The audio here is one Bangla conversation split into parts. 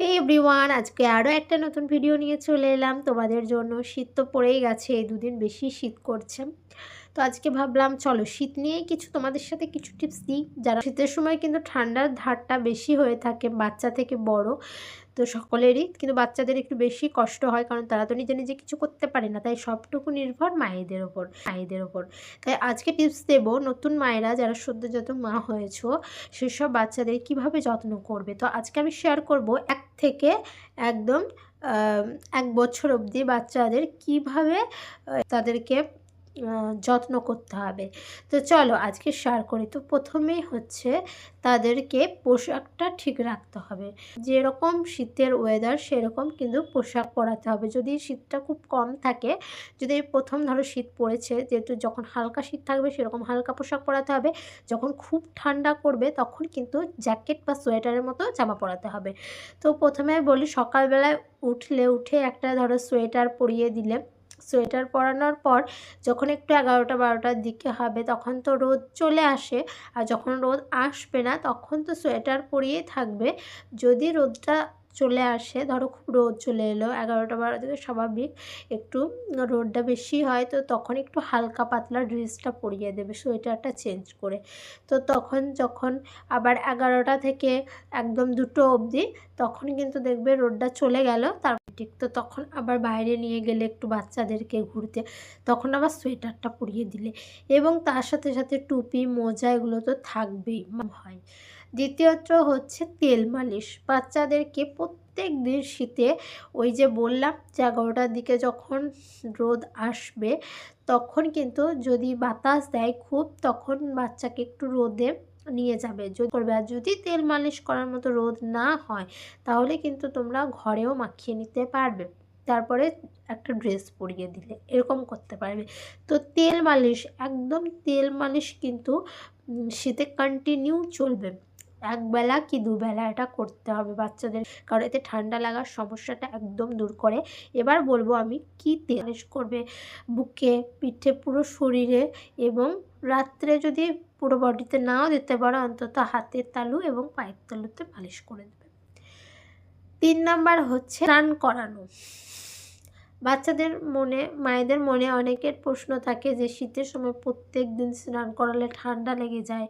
হে এভরিওয়ান আজকে আরও একটা নতুন ভিডিও নিয়ে চলে এলাম। তোমাদের জন্য শীত তো পড়েই গেছে, এই দুদিন বেশি শীত করছে। তো আজকে ভাবলাম, চলো শীত নিয়েই কিছু তোমাদের সাথে কিছু টিপস দিই। যারা শীতের সময় কিন্তু ঠান্ডার ধারটা বেশি হয়ে থাকে, বাচ্চা থেকে বড়, তো সকলেরই কিন্তু বাচ্চাদের একটু বেশি কষ্ট হয়, কারণ তারা তো নিজে নিজে কিছু করতে পারে না। তাই সবটুকু নির্ভর মায়েদের ওপর মায়েদের ওপর। তাই আজকে টিপস দেব, নতুন মায়েরা যারা সদ্যজাত মা হয়েছ, সেসব বাচ্চাদের কীভাবে যত্ন করবে? তো আজকে আমি শেয়ার করব এক থেকে একদম এক বছর অবধি বাচ্চাদের কীভাবে তাদেরকে যত্ন করতে হবে। তো চলো আজকে শেয়ার করি। তো প্রথমেই হচ্ছে তাদেরকে পোশাকটা ঠিক রাখতে হবে। যেরকম শীতের ওয়েদার সেরকম কিন্তু পোশাক পরাতে হবে। যদি শীতটা খুব কম থাকে, যদি প্রথম ধরো শীত পড়েছে, যেহেতু যখন হালকা শীত থাকবে, সেরকম হালকা পোশাক পরাতে হবে। যখন খুব ঠান্ডা করবে তখন কিন্তু জ্যাকেট বা সোয়েটারের মতো জামা পরাতে হবে। তো প্রথমে বলি সকালবেলায় উঠলে, উঠে একটা ধরো সোয়েটার পরিয়ে দিলে সোয়েটার পরানোর পর যখন একটু এগারোটা বারোটার দিকে হবে তখন তো রোদ চলে আসে। আর যখন রোদ আসবে না তখন তো সোয়েটার পরিয়েই থাকবে। যদি রোদটা চলে আসে। ধরো খুব রোদ চলে এলো, এগারোটা বারো থেকে স্বাভাবিক। একটু রোদটা বেশি হয় তো তখন একটু হালকা পাতলা ড্রেসটা পরিয়ে দেবে, সোয়েটারটা চেঞ্জ করে। তো তখন যখন আবার এগারোটা থেকে একদম দুটো অবধি, তখন কিন্তু দেখবে রোদটা চলে গেল। তার ঠিক তো তখন আবার বাইরে নিয়ে গেলে একটু বাচ্চাদেরকে ঘুরতে, তখন আবার সোয়েটারটা পরিয়ে দিলে। এবং তার সাথে সাথে টুপি, মোজা এগুলো তো থাকবেই হয় দ্বিতীয়ত হচ্ছে তেল মালিশ। বাচ্চাদেরকে প্রত্যেক দিন শীতে ওই যে বললাম যে এগারোটার দিকে যখন রোদ আসবে, তখন কিন্তু যদি বাতাস দেয় খুব, তখন বাচ্চাকে একটু রোদে নিয়ে যাবে। যদি করবে। আর যদি তেল মালিশ করার মতো রোদ না হয়, তাহলে কিন্তু তোমরা ঘরেও মাখিয়ে নিতে পারবে। তারপরে একটা ড্রেস পরিয়ে দিলে, এরকম করতে পারবে। তো তেল মালিশ, একদম তেল মালিশ কিন্তু শীতে কন্টিনিউ চলবে। একবেলা কি দুবেলা এটা করতে হবে বাচ্চাদের? কারণ এতে ঠান্ডা লাগার সমস্যাটা একদম দূর করে। এবার বলব আমি কি তেল করবে বুকে, পিঠে, পুরো শরীরে এবং রাত্রে যদি পুরো বডিতে নাও দিতে পারো, অন্তত হাতের তালু এবং পায়ের তালুতে মালিশ করে দেবে। তিন নাম্বার হচ্ছে স্নান করানো। বাচ্চাদের মনে, মায়েদের মনে অনেকের প্রশ্ন থাকে যে, শীতের সময় প্রত্যেক দিন স্নান করালে ঠান্ডা লেগে যায়।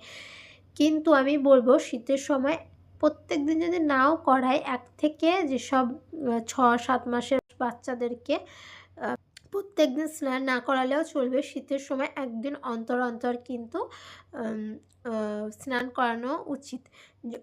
কিন্তু আমি বলব, শীতের সময় প্রত্যেক দিন যদি নাও করায়, এক থেকে যেসব ছ সাত মাসের বাচ্চাদেরকে প্রত্যেক দিন স্নান না করালেও চলবে। শীতের সময় একদিন অন্তর অন্তর কিন্তু স্নান করানো উচিত।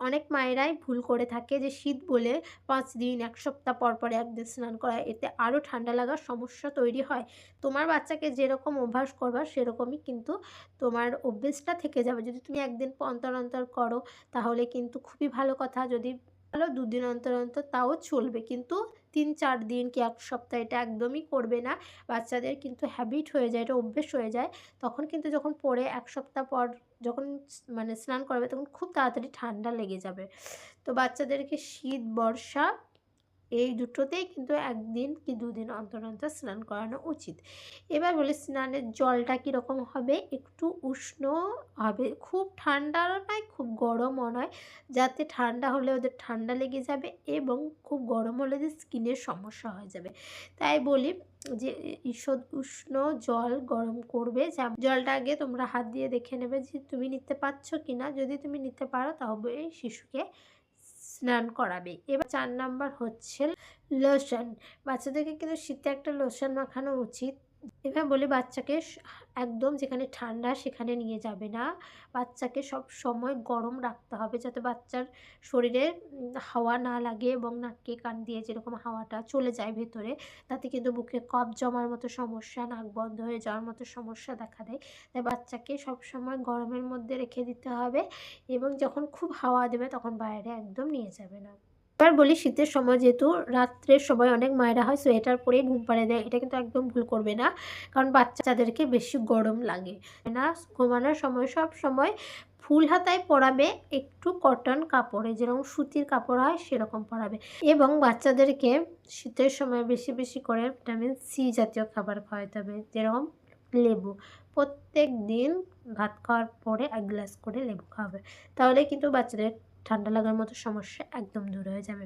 অনেক মায়েরাই ভুল করে থাকে যে শীত বলে পাঁচ দিন, এক সপ্তাহ পর পরে একদিন স্নান করা, এতে আরও ঠান্ডা লাগার সমস্যা তৈরি হয়। তোমার বাচ্চাকে যেরকম অভ্যাস করবা, সেরকমই কিন্তু তোমার অভ্যেসটা থেকে যাবে। যদি তুমি একদিন অন্তর অন্তর করো, তাহলে কিন্তু খুবই ভালো কথা। যদি ভালো দুদিন অন্তর অন্তর তাও চলবে। কিন্তু তিন, চার দিন কি এক সপ্তাহ এটা একদমই করবে না। বাচ্চাদের কিন্তু হ্যাবিট হয়ে যায়, এটা অভ্যেস হয়ে যায়। তখন কিন্তু যখন পরে এক সপ্তাহ পর যখন মানে স্নান করবে, তখন খুব তাড়াতাড়ি ঠান্ডা লেগে যাবে। তো বাচ্চাদেরকে শীত, বর্ষা এই দুটোতেই কিন্তু একদিন কি দুদিন অন্তর অন্তর স্নান করানো উচিত। এবার বলি স্নানের জলটা কীরকম হবে? একটু উষ্ণ হবে। খুব ঠান্ডাও নয়, খুব গরমও নয়, যাতে ঠান্ডা হলে ওদের ঠান্ডা লেগে যাবে এবং খুব গরম হলে যে স্কিনের সমস্যা হয়ে যাবে। তাই বলি যে, ঈষৎ উষ্ণ জল গরম করবে। যা জলটা আগে তোমরা হাত দিয়ে দেখে নেবে যে, তুমি নিতে পারছ কি না যদি তুমি নিতে পারো তবে শিশুকে স্নান করাবে। এবার চার নাম্বার হচ্ছে লোশন বাচ্চাদেরকে কিন্তু শীতে একটা লোশন মাখানো উচিত। এবার বলে বাচ্চাকে একদম যেখানে ঠান্ডা সেখানে নিয়ে যাবে না। বাচ্চাকে সব সময় গরম রাখতে হবে যাতে বাচ্চার শরীরে হাওয়া না লাগে এবং নাকে কান দিয়ে যেরকম হাওয়াটা চলে যায় ভেতরে, তাতে কিন্তু বুকে কফ জমার মতো সমস্যা, নাক বন্ধ হয়ে যাওয়ার মতো সমস্যা দেখা দেয়। তাই বাচ্চাকে সব সময় গরমের মধ্যে রেখে দিতে হবে এবং যখন খুব হাওয়া দেবে তখন বাইরে একদম নিয়ে যাবে না। এবার বলি শীতের সময় যেহেতু রাত্রের সময় অনেক মায়েরা হয়, সোয়েটার পরেই ঘুম পাড়ে দেয়, এটা কিন্তু একদম ভুল করবে না। কারণ বাচ্চাদেরকে বেশি গরম লাগে। না, ঘুমানোর সময় সব সময় ফুল হাতায় পরাবে, একটু কটন কাপড়ে, যেরকম সুতির কাপড় হয় সেরকম পরাবে। এবং বাচ্চাদেরকে শীতের সময় বেশি বেশি করে ভিটামিন সি জাতীয় খাবার খাওয়াতে হবে, যেরকম লেবু। প্রত্যেক দিন ভাত খাওয়ার পরে এক গ্লাস করে লেবু খাওয়াবে। তাহলে কিন্তু বাচ্চাদের ঠান্ডা লাগার মতো সমস্যা একদম দূর হয়ে যাবে।